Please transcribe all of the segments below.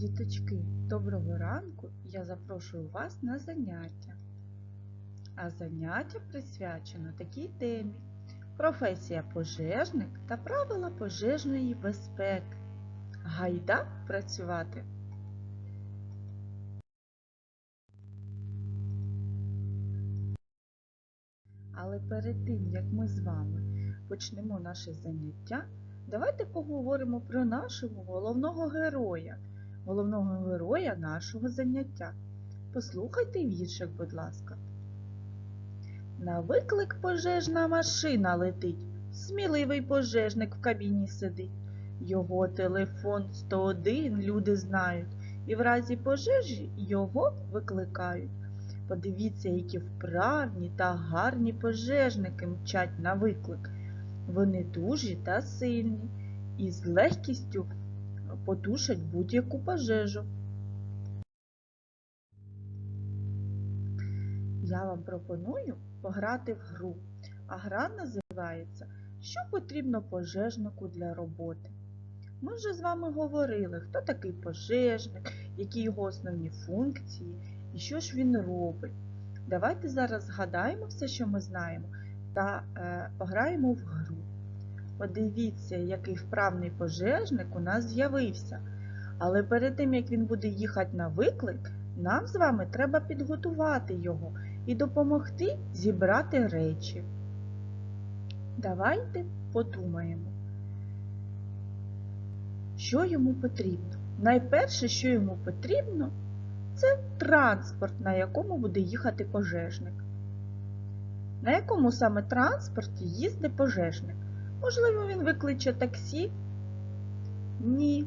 Діточки, доброго ранку! Я запрошую вас на заняття. А заняття присвячено такій темі професія пожежник та правила пожежної безпеки. Гайда працювати! Але перед тим, як ми з вами почнемо наше заняття, давайте поговоримо про нашого головного героя, головного героя нашого заняття. Послухайте віршик, будь ласка. На виклик пожежна машина летить, сміливий пожежник в кабіні сидить. Його телефон 101 люди знають, і в разі пожежі його викликають. Подивіться, які вправні та гарні пожежники мчать на виклик. Вони дужі та сильні і з легкістю потушать будь-яку пожежу. Я вам пропоную пограти в гру, а гра називається Що потрібно пожежнику для роботи. Ми вже з вами говорили, хто такий пожежник, які його основні функції і що ж він робить. Давайте зараз згадаємо все, що ми знаємо, та е, пограємо в гру. Подивіться, який вправний пожежник у нас з'явився. Але перед тим, як він буде їхати на виклик, нам з вами треба підготувати його і допомогти зібрати речі. Давайте подумаємо, що йому потрібно. Найперше, що йому потрібно, це транспорт, на якому буде їхати пожежник. На якому саме транспорті їздить пожежник? Можливо, він викличе таксі? Ні.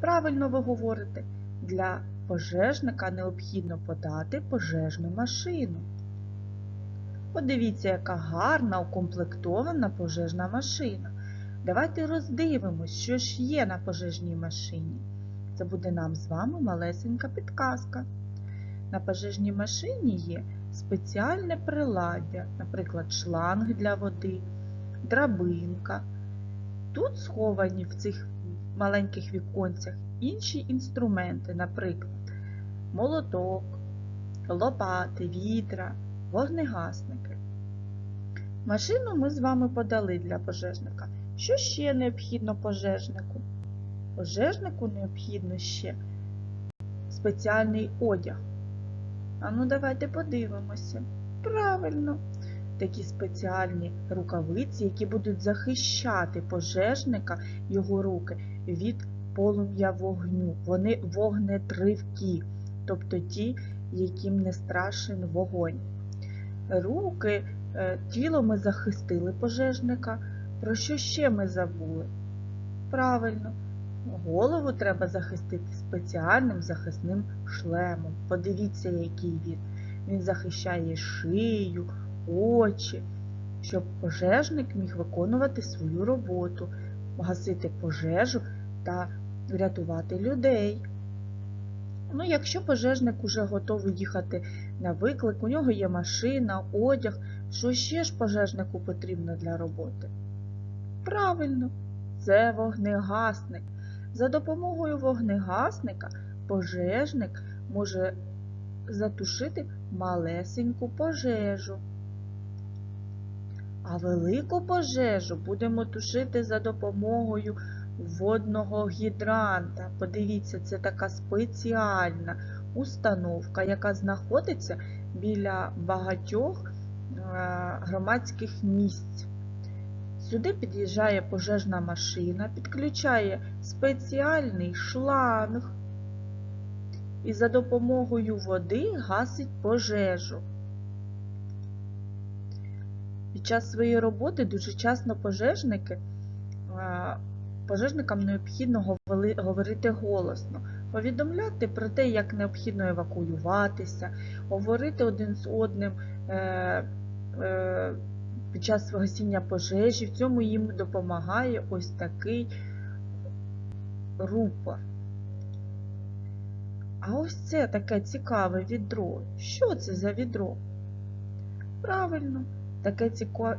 Правильно ви говорите, для пожежника необхідно подати пожежну машину. Подивіться, яка гарна укомплектована пожежна машина. Давайте роздивимось, що ж є на пожежній машині. Це буде нам з вами малесенька підказка. На пожежній машині є спеціальне приладдя, наприклад, шланг для води, драбинка. Тут сховані в цих маленьких віконцях інші інструменти, наприклад, молоток, лопати, вітра, вогнегасники. Машину ми з вами подали для пожежника. Що ще необхідно пожежнику? Пожежнику необхідно ще спеціальний одяг. А ну давайте подивимося. Правильно, такі спеціальні рукавиці, які будуть захищати пожежника, його руки від полум'я вогню. Вони вогнетривкі, тобто ті, яким не страшен вогонь. Руки, е, тіло ми захистили пожежника. Про що ще ми забули? Правильно, голову треба захистити спеціальним захисним шлемом. Подивіться, який він. Він захищає шию, очі, щоб пожежник міг виконувати свою роботу, гасити пожежу та врятувати людей. Ну, якщо пожежник уже готовий їхати на виклик, у нього є машина, одяг, що ще ж пожежнику потрібно для роботи? Правильно, це вогнегасник. За допомогою вогнегасника пожежник може затушити малесеньку пожежу. А велику пожежу будемо тушити за допомогою водного гідранта. Подивіться, це така спеціальна установка, яка знаходиться біля багатьох громадських місць. Сюди під'їжджає пожежна машина, підключає спеціальний шланг і за допомогою води гасить пожежу. Під час своєї роботи дуже часто пожежники, пожежникам необхідно говорити голосно, повідомляти про те, як необхідно евакуюватися, говорити один з одним під час гасіння пожежі. В цьому їм допомагає ось такий рупор. А ось це таке цікаве відро. Що це за відро? Правильно, таке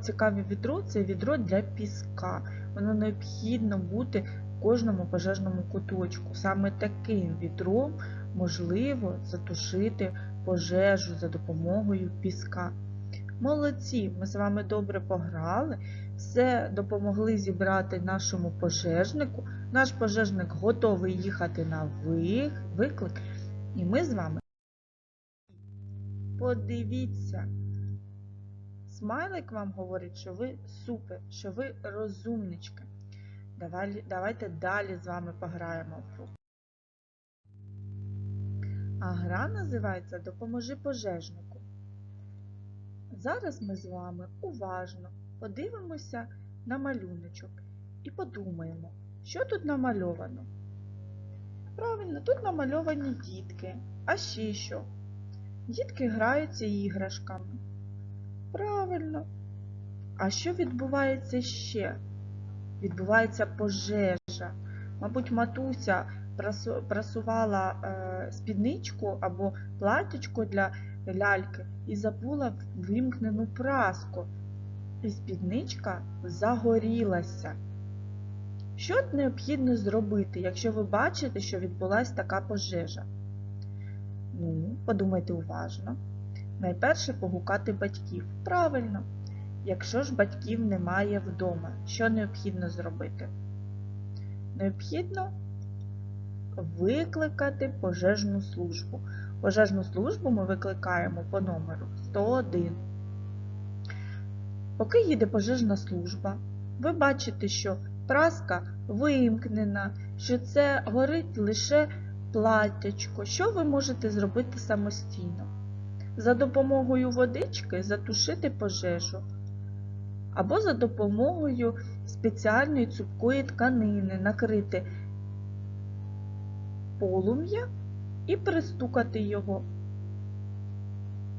цікаве відро це відро для піска. Воно необхідно бути в кожному пожежному куточку. Саме таким відром можливо затушити пожежу за допомогою піска. Молодці, ми з вами добре пограли, все допомогли зібрати нашому пожежнику. Наш пожежник готовий їхати на виклик, і ми з вами. Подивіться, смайлик вам говорить, що ви супер, що ви розумничка. Давай, давайте далі з вами пограємо в гру. А гра називається Допоможи пожежнику. Зараз ми з вами уважно подивимося на малюночок і подумаємо, що тут намальовано. Правильно, тут намальовані дітки. А ще що? Дітки граються іграшками. Правильно. А що відбувається ще? Відбувається пожежа. Мабуть, матуся прасувала е, спідничку або платічко для ляльки і забула вимкнену праску. І спідничка загорілася. Що необхідно зробити, якщо ви бачите, що відбулася така пожежа? Ну, подумайте уважно. Найперше погукати батьків. Правильно. Якщо ж батьків немає вдома, що необхідно зробити? Необхідно викликати пожежну службу. Пожежну службу ми викликаємо по номеру 101. Поки їде пожежна служба, ви бачите, що праска вимкнена, що це горить лише платтячко. Що ви можете зробити самостійно? За допомогою водички затушити пожежу. Або за допомогою спеціальної цупкої тканини накрити полум'я і пристукати його.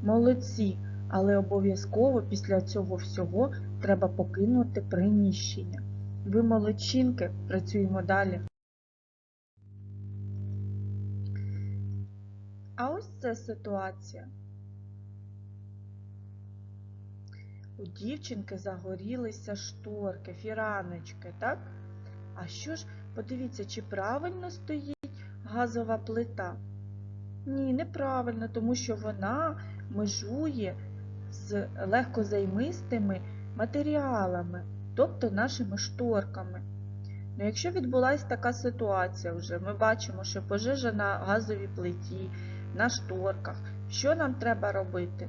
Молодці, але обов'язково після цього всього треба покинути приміщення. Ви молодчинки, працюємо далі. А ось це ситуація. У дівчинки загорілися шторки, фіраночки, так? А що ж, подивіться, чи правильно стоїть газова плита? Ні, неправильно, тому що вона межує з легкозаймистими матеріалами, тобто нашими шторками. Ну, якщо відбулася така ситуація вже, ми бачимо, що пожежа на газовій плиті, на шторках, що нам треба робити?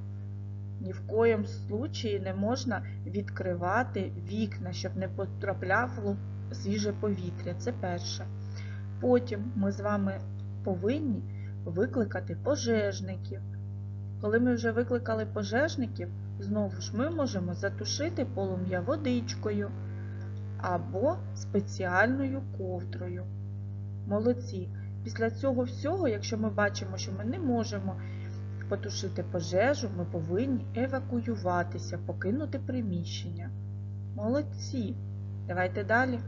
Ні в коєму случаї не можна відкривати вікна, щоб не потрапляло свіже повітря. Це перше. Потім ми з вами повинні викликати пожежників. Коли ми вже викликали пожежників, знову ж ми можемо затушити полум'я водичкою або спеціальною ковдрою. Молодці. Після цього всього, якщо ми бачимо, що ми не можемо потушити пожежу, ми повинні евакуюватися, покинути приміщення. Молодці. Давайте далі.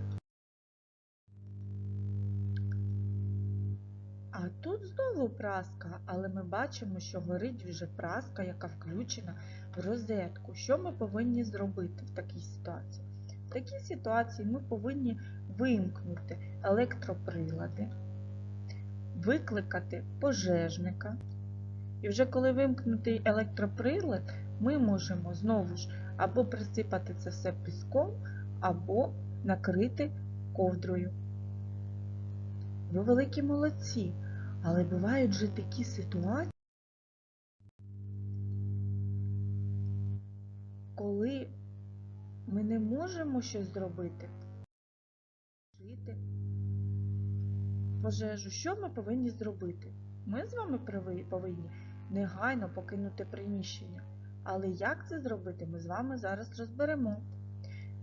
А тут знову праска, але ми бачимо, що горить вже праска, яка включена в розетку. Що ми повинні зробити в такій ситуації? В такій ситуації ми повинні вимкнути електроприлади, викликати пожежника. І вже коли вимкнутий електроприлад, ми можемо знову ж або присипати це все піском, або накрити ковдрою. Ви великі молодці, але бувають же такі ситуації, коли ми не можемо щось зробити. Жити пожежу. Що ми повинні зробити? Ми з вами повинні негайно покинути приміщення. Але як це зробити, ми з вами зараз розберемо.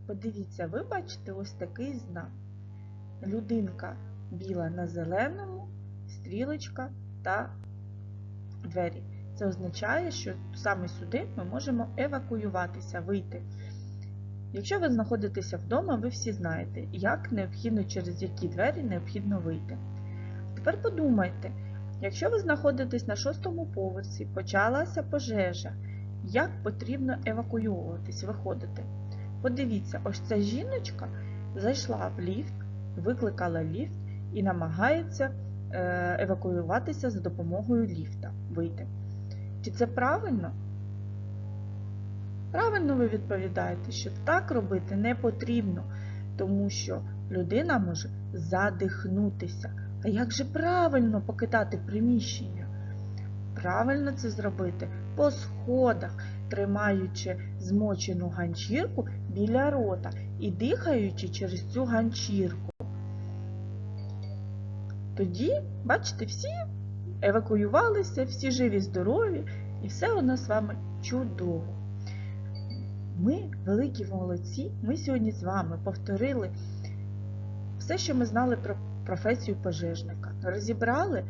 Подивіться, ви бачите ось такий знак. Людинка біла на зеленому, стрілочка та двері. Це означає, що саме сюди ми можемо евакуюватися, вийти. Якщо ви знаходитеся вдома, ви всі знаєте, як необхідно, через які двері необхідно вийти. Тепер подумайте, якщо ви знаходитесь на шостому поверсі, почалася пожежа, як потрібно евакуюватись, виходити? Подивіться, ось ця жіночка зайшла в ліфт, викликала ліфт і намагається е, евакуюватися за допомогою ліфта вийти. Чи це правильно? Правильно ви відповідаєте, що так робити не потрібно, тому що людина може задихнутися. А як же правильно покидати приміщення? Правильно це зробити по сходах, тримаючи змочену ганчірку біля рота і дихаючи через цю ганчірку. Тоді, бачите, всі евакуювалися, всі живі, здорові, і все у нас з вами чудово. Ми, великі молодці, ми сьогодні з вами повторили все, що ми знали про професію пожежника. Розібрали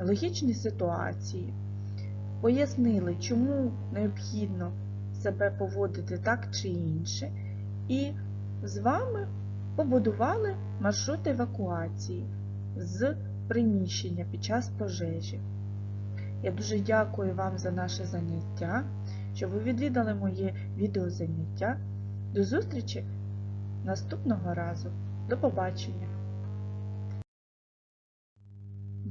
логічні ситуації, пояснили, чому необхідно себе поводити так чи інше, і з вами побудували маршрут евакуації з приміщення під час пожежі. Я дуже дякую вам за наше заняття, що ви відвідали моє відеозаняття. До зустрічі наступного разу. До побачення!